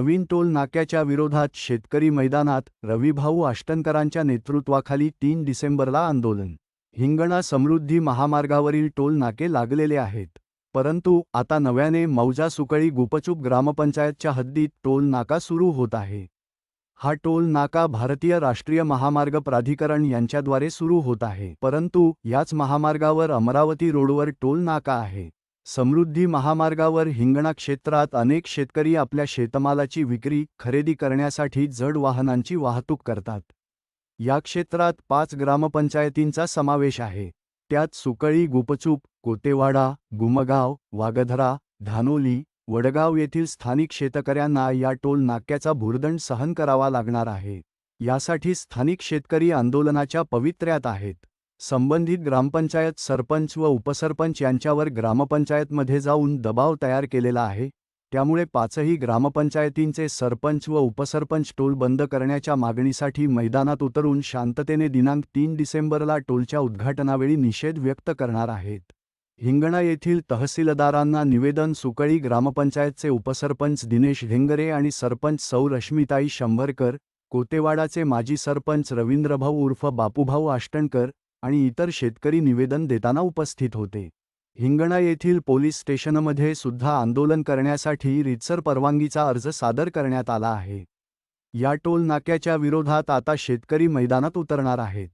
नवीन toll नाक्याच्या विरोधात शेतकरी मैदानात रविभाऊ आष्टनकरांच्या नेतृत्वाखाली तीन डिसेंबरला आंदोलन. हिंगणा समृद्धी महामार्गावरील टोल नाके लागलेले आहेत. परंतु आता नव्याने मौजा सुकळी गुपचूप ग्रामपंचायतच्या हद्दीत टोल नाका सुरू होत आहे. हा टोल नाका भारतीय राष्ट्रीय महामार्ग प्राधिकरण यांच्याद्वारे सुरू होत आहे. परंतु याच महामार्गावर अमरावती रोडवर टोल नाका आहे. समृद्धी महामार्गावर हिंगणा क्षेत्रात अनेक शेतकरी आपल्या शेतमालाची विक्री खरेदी करण्यासाठी जड वाहनांची वाहतूक करतात. या क्षेत्रात पाच ग्रामपंचायतींचा समावेश आहे. त्यात सुकळी गुपचूप कोतेवाडा गुमगाव वागधरा धानोली वडगाव येथील स्थानिक शेतकऱ्यांना या टोल नाक्याचा भुर्दंड सहन करावा लागणार आहे. यासाठी स्थानिक शेतकरी आंदोलनाच्या पवित्र्यात आहेत. संबंधित ग्रामपंचायत सरपंच व उपसरपंच यांच्यावर ग्रामपंचायतमध्ये जाऊन दबाव तयार केलेला आहे. त्यामुळे पाचही ग्रामपंचायतींचे सरपंच व उपसरपंच टोल बंद करण्याच्या मागणीसाठी मैदानात उतरून शांततेने दिनांक तीन डिसेंबरला टोलच्या उद्घाटनावेळी निषेध व्यक्त करणार आहेत. हिंगणा येथील तहसीलदारांना निवेदन सुकळी ग्रामपंचायतचे उपसरपंच दिनेश ढेंगरे आणि सरपंच सौ रश्मिताई शंभरकर कोतेवाडाचे माजी सरपंच रवींद्रभाऊ उर्फ बापूभाऊ आष्टणकर आणि इतर शेतकरी निवेदन देताना उपस्थित होते. हिंगणा येथील पोलीस स्टेशनमध्ये सुद्धा आंदोलन करण्यासाठी रितसर परवानगीचा अर्ज सादर करण्यात आला आहे. या टोल नाक्याच्या विरोधात आता शेतकरी मैदानात उतरणार आहेत.